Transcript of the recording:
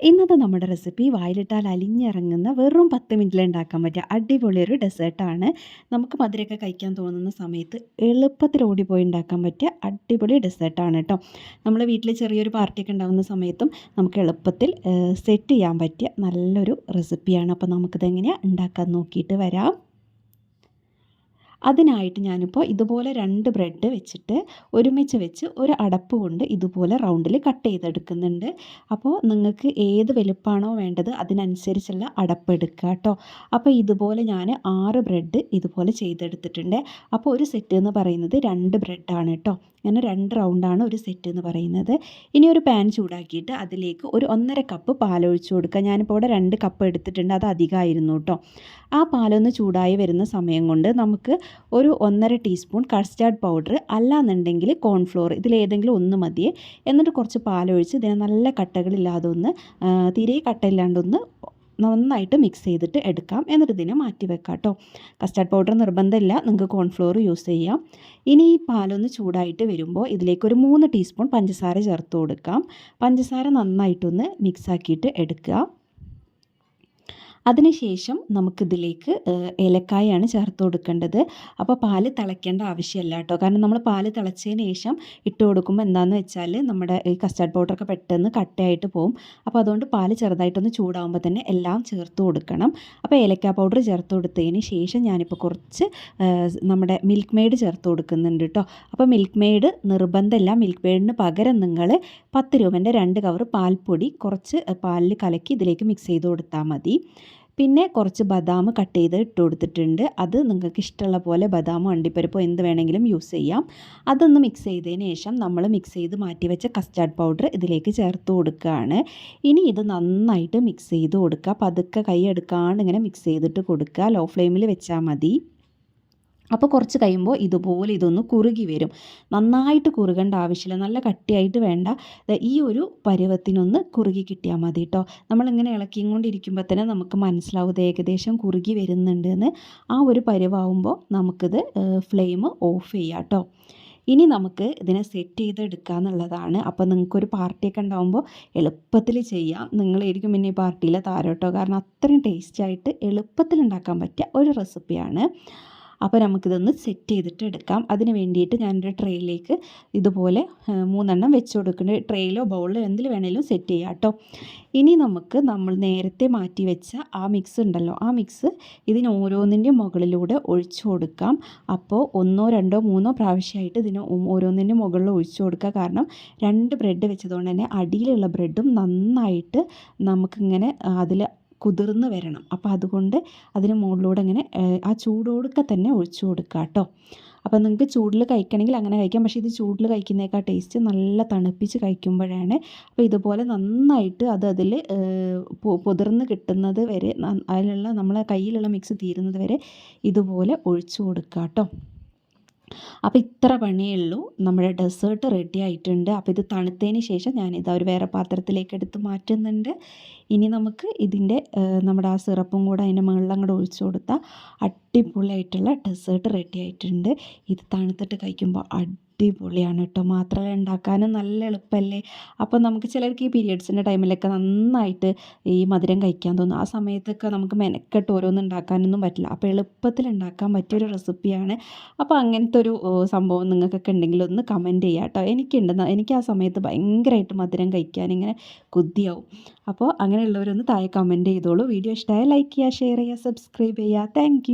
ഇന്നത്തെ നമ്മുടെ റെസിപ്പി വായിലിട്ടാൽ അലിഞ്ഞിറങ്ങുന്ന വെറും പത്ത് മിനിറ്റിൽ ഉണ്ടാക്കാൻ പറ്റിയ അടിപൊളി ഒരു ഡെസേർട്ടാണ് നമുക്ക് മധുരമൊക്കെ കഴിക്കാൻ തോന്നുന്ന സമയത്ത് എളുപ്പത്തിൽ ഓടിപ്പോയി ഉണ്ടാക്കാൻ പറ്റിയ അടിപൊളി ഡെസേർട്ടാണ് കേട്ടോ നമ്മൾ വീട്ടിൽ ചെറിയൊരു പാർട്ടിയൊക്കെ ഉണ്ടാകുന്ന സമയത്തും നമുക്ക് എളുപ്പത്തിൽ സെറ്റ് ചെയ്യാൻ പറ്റിയ നല്ലൊരു റെസിപ്പിയാണ് അപ്പോൾ നമുക്കിതെങ്ങനെയാണ് ഉണ്ടാക്കാൻ നോക്കിയിട്ട് വരാം. അതിനായിട്ട് ഞാനിപ്പോൾ ഇതുപോലെ രണ്ട് ബ്രെഡ് വെച്ചിട്ട് ഒരുമിച്ച് വെച്ച് ഒരു അടപ്പ് കൊണ്ട് ഇതുപോലെ റൗണ്ടിൽ കട്ട് ചെയ്തെടുക്കുന്നുണ്ട്. അപ്പോൾ നിങ്ങൾക്ക് ഏത് വലുപ്പമാണോ വേണ്ടത് അതിനനുസരിച്ചുള്ള അടപ്പ് എടുക്കുക കേട്ടോ അപ്പോൾ ഇതുപോലെ ഞാൻ ആറ് ബ്രെഡ് ഇതുപോലെ ചെയ്തെടുത്തിട്ടുണ്ട്. അപ്പോൾ ഒരു സെറ്റ് എന്ന് പറയുന്നത് രണ്ട് ബ്രെഡാണ് കേട്ടോ അങ്ങനെ രണ്ട് റൗണ്ടാണ് ഒരു സെറ്റ് എന്ന് പറയുന്നത്. ഇനി ഒരു പാൻ ചൂടാക്കിയിട്ട് അതിലേക്ക് ഒരു ഒന്നര കപ്പ് പാലൊഴിച്ചു കൊടുക്കുക. ഞാനിപ്പോൾ ഇവിടെ രണ്ട് കപ്പ് എടുത്തിട്ടുണ്ട്. അത് അധികമായിരുന്നു കേട്ടോ. ആ പാലൊന്ന് ചൂടായി വരുന്ന സമയം കൊണ്ട് നമുക്ക് ഒരു ഒന്നര ടീസ്പൂൺ കസ്റ്റാർഡ് പൗഡർ അല്ലാന്നുണ്ടെങ്കിൽ കോൺഫ്ലോർ ഇതിലേതെങ്കിലും ഒന്ന് മതിയേ എന്നിട്ട് കുറച്ച് പാലൊഴിച്ച് ഇതിനെ നല്ല കട്ടകളില്ലാതെ ഒന്ന് തീരെ കട്ടയില്ലാണ്ടൊന്ന് നന്നായിട്ട് മിക്സ് ചെയ്തിട്ട് എടുക്കാം എന്നിട്ട് ഇതിനെ മാറ്റി വെക്കാം കേട്ടോ കസ്റ്റാർഡ് പൗഡർ നിർബന്ധമില്ല നിങ്ങൾക്ക് കോൺഫ്ലോർ യൂസ് ചെയ്യാം. ഇനി ഈ പാലൊന്ന് ചൂടായിട്ട് വരുമ്പോൾ ഇതിലേക്കൊരു മൂന്ന് ടീസ്പൂൺ പഞ്ചസാര ചേർത്ത് കൊടുക്കാം. പഞ്ചസാര നന്നായിട്ടൊന്ന് മിക്സാക്കിയിട്ട് എടുക്കുക. അതിനുശേഷം നമുക്കിതിലേക്ക് ഏലക്കായാണ് ചേർത്ത് കൊടുക്കേണ്ടത്. അപ്പോൾ പാൽ തിളയ്ക്കേണ്ട ആവശ്യമില്ല കേട്ടോ. കാരണം നമ്മൾ പാൽ തിളച്ചതിന് ശേഷം ഇട്ട് കൊടുക്കുമ്പോൾ എന്താണെന്ന് വെച്ചാൽ നമ്മുടെ ഈ കസ്റ്റാർഡ് പൗഡറൊക്കെ പെട്ടെന്ന് കട്ടയായിട്ട് പോകും അപ്പോൾ അതുകൊണ്ട് പാൽ ചെറുതായിട്ടൊന്ന് ചൂടാകുമ്പോൾ തന്നെ എല്ലാം ചേർത്ത് കൊടുക്കണം. അപ്പോൾ ഏലക്ക പൗഡർ ചേർത്ത് കൊടുത്തതിന് ശേഷം ഞാനിപ്പോൾ കുറച്ച് നമ്മുടെ മിൽക്ക് മെയ്ഡ് ചേർത്ത് കൊടുക്കുന്നുണ്ട് കേട്ടോ. അപ്പോൾ മിൽക്ക് മെയ്ഡ് നിർബന്ധമില്ല. മിൽക്ക് മെയ്ഡിന് പകരം നിങ്ങൾ പത്ത് രൂപേന്റെ രണ്ട് കവർ പാൽപ്പൊടി കുറച്ച് പാലിൽ കലക്കി ഇതിലേക്ക് മിക്സ് ചെയ്ത് കൊടുത്താൽ മതി. പിന്നെ കുറച്ച് ബദാം കട്ട് ചെയ്ത് ഇട്ട് കൊടുത്തിട്ടുണ്ട്. അത് നിങ്ങൾക്ക് ഇഷ്ടമുള്ള പോലെ ബദാമോ അണ്ടിപ്പരിപ്പോ എന്ത് വേണമെങ്കിലും യൂസ് ചെയ്യാം. അതൊന്ന് മിക്സ് ചെയ്തതിന് ശേഷം നമ്മൾ മിക്സ് ചെയ്ത് മാറ്റി വെച്ച കസ്റ്റാർഡ് പൗഡർ ഇതിലേക്ക് ചേർത്ത് കൊടുക്കുകയാണ്. ഇനി ഇത് നന്നായിട്ട് മിക്സ് ചെയ്ത് കൊടുക്കുക. പതുക്കെ കൈ എടുക്കാണ്ട് ഇങ്ങനെ മിക്സ് ചെയ്തിട്ട് കൊടുക്കുക. ലോ ഫ്ലെയിമിൽ വെച്ചാൽ മതി. അപ്പോൾ കുറച്ച് കഴിയുമ്പോൾ ഇതുപോലെ ഇതൊന്ന് കുറുകി വരും. നന്നായിട്ട് കുറുകേണ്ട ആവശ്യമില്ല. നല്ല കട്ടിയായിട്ട് വേണ്ട. ഈ ഒരു പരുവത്തിനൊന്ന് കുറുകി കിട്ടിയാൽ മതി കേട്ടോ നമ്മളിങ്ങനെ ഇളക്കിയും കൊണ്ടിരിക്കുമ്പോൾ തന്നെ നമുക്ക് മനസ്സിലാവും ഏകദേശം കുറുകി വരുന്നുണ്ട് എന്ന് ആ ഒരു പരുവാകുമ്പോൾ നമുക്കിത് ഫ്ലെയിം ഓഫ് ചെയ്യാം കേട്ടോ ഇനി നമുക്ക് ഇതിനെ സെറ്റ് ചെയ്തെടുക്കുക എന്നുള്ളതാണ്. അപ്പോൾ നിങ്ങൾക്കൊരു പാർട്ടിയൊക്കെ ഉണ്ടാകുമ്പോൾ എളുപ്പത്തിൽ ചെയ്യാം. നിങ്ങളായിരിക്കും പിന്നെ ഈ പാർട്ടിയിലെ താരോട്ടോ. കാരണം അത്രയും ടേസ്റ്റായിട്ട് എളുപ്പത്തിൽ ഉണ്ടാക്കാൻ പറ്റിയ ഒരു റെസിപ്പിയാണ് അപ്പോൾ നമുക്കിതൊന്ന് സെറ്റ് ചെയ്തിട്ട് എടുക്കാം. അതിന് വേണ്ടിയിട്ട് ഞാനൊരു ട്രേയിലേക്ക് ഇതുപോലെ മൂന്നെണ്ണം വെച്ച് കൊടുക്കുന്നുണ്ട്. ട്രേയിലോ ബൗളിലോ എന്തിൽ വേണേലും സെറ്റ് ചെയ്യാം കേട്ടോ. ഇനി നമുക്ക് നമ്മൾ നേരത്തെ മാറ്റി വെച്ച ആ മിക്സ് ഉണ്ടല്ലോ. ആ മിക്സ് ഇതിന് ഓരോന്നിന്റെ മുകളിലൂടെ ഒഴിച്ചു കൊടുക്കാം. അപ്പോൾ ഒന്നോ രണ്ടോ മൂന്നോ പ്രാവശ്യമായിട്ട് ഇതിന് ഓരോന്നിന്റെ മുകളിൽ ഒഴിച്ചു കൊടുക്കുക. കാരണം രണ്ട് ബ്രെഡ് വെച്ചതുകൊണ്ട് തന്നെ അടിയിലുള്ള ബ്രെഡും നന്നായിട്ട് നമുക്കിങ്ങനെ അതിൽ കുതിർന്ന് വരണം. അപ്പോൾ അതുകൊണ്ട് അതിന് മുകളിലൂടെ ഇങ്ങനെ ആ ചൂടോടുക്കെ തന്നെ ഒഴിച്ചു കൊടുക്കുക കേട്ടോ. അപ്പോൾ നിങ്ങൾക്ക് ചൂടിൽ കഴിക്കണമെങ്കിൽ അങ്ങനെ കഴിക്കാം. പക്ഷേ ഇത് ചൂടിൽ കഴിക്കുന്നേക്കാൾ ടേസ്റ്റ് നല്ല തണുപ്പിച്ച് കഴിക്കുമ്പോഴാണ്. അപ്പോൾ ഇതുപോലെ നന്നായിട്ട് അത് അതിൽ പൊതിർന്ന് കിട്ടുന്നത് വരെ അതിലുള്ള നമ്മളെ കയ്യിലുള്ള മിക്സ് തീരുന്നത് വരെ ഇതുപോലെ ഒഴിച്ചു കൊടുക്കുക കേട്ടോ. അപ്പോൾ ഇത്ര പണിയേ ഉള്ളൂ. നമ്മുടെ ഡെസേർട്ട് റെഡി ആയിട്ടുണ്ട്. അപ്പോൾ ഇത് തണുത്തതിന് ശേഷം ഞാനിത് ഒരു വേറെ പാത്രത്തിലേക്ക് എടുത്ത് മാറ്റുന്നുണ്ട്. ഇനി നമുക്ക് ഇതിന്റെ നമ്മുടെ ആ സിറപ്പും കൂടെ അതിന്റെ മുകളിൽ അങ്ങോട്ട് ഒഴിച്ചു കൊടുത്താൽ അടിപൊളിയായിട്ടുള്ള ഡെസേർട്ട് റെഡി ആയിട്ടുണ്ട്. ഇത് തണുത്തിട്ട് കഴിക്കുമ്പോൾ അടിപൊളിയാണ് കേട്ടോ. മാത്രമല്ല ഉണ്ടാക്കാനും നല്ല എളുപ്പമല്ലേ അപ്പോൾ നമുക്ക് ചിലർക്ക് ഈ പീരിയഡ്സിന്റെ ടൈമിലൊക്കെ നന്നായിട്ട് ഈ മധുരം കഴിക്കാൻ തോന്നും. ആ സമയത്തൊക്കെ നമുക്ക് മെനക്കെട്ട് ഓരോന്നും ഉണ്ടാക്കാനൊന്നും പറ്റില്ല. അപ്പോൾ എളുപ്പത്തിൽ ഉണ്ടാക്കാൻ പറ്റിയൊരു റെസിപ്പിയാണ്. അപ്പോൾ അങ്ങനത്തെ ഒരു സംഭവം നിങ്ങൾക്കൊക്കെ ഉണ്ടെങ്കിൽ ഒന്ന് കമന്റ് ചെയ്യാം കേട്ടോ. എനിക്കുണ്ട്. എനിക്ക് ആ സമയത്ത് ഭയങ്കരമായിട്ട് മധുരം കഴിക്കാൻ ഇങ്ങനെ കൊതിയാവും. അപ്പോൾ അങ്ങനെയുള്ളവരൊന്ന് താഴെ കമന്റ് ചെയ്തോളൂ. വീഡിയോ ഇഷ്ടമായ ലൈക്ക് ചെയ്യുക ഷെയർ ചെയ്യുക സബ്സ്ക്രൈബ് ചെയ്യുക. താങ്ക്